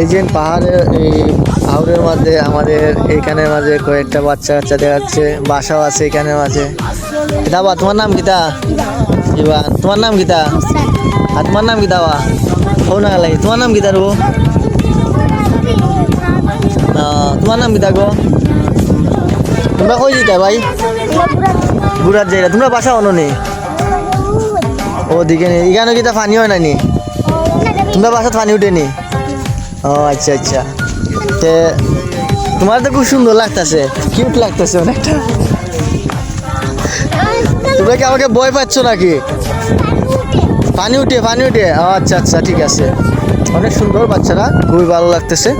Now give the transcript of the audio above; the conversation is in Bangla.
এই যে পাহাড়ের এই পাহাড়ের মধ্যে আমাদের এইখানের মাঝে কয়েকটা বাচ্চা কাচ্চা দেখা যাচ্ছে, বাসাও আছে এখানের মাঝে। দাবা তোমার নাম গীতা? ইবা তোমার নাম গীতা? আর তোমার নাম গীতা বা? হো না লাই তোমার নাম কিতা রো তোমার নাম গীতা গো? তোমরা কই যেটা ভাই? বুড়ার জায়গা, তোমরা বাসা অনো নেই? ও দিকে নেই, এখানে কিতা ফানি হয় না নি? তোমরা বাসাত পানি উঠেনি ও আচ্ছা আচ্ছা। তে তোমার তো খুব সুন্দর লাগতেছে। কিউট লাগতেছে অনেকটা। তোমরা কি আমাকে বয় পাচ্ছ নাকি? পানি উঠে পানি উঠে আচ্ছা আচ্ছা ঠিক আছে। অনেক সুন্দর বাচ্চারা খুবই ভালো লাগতেছে।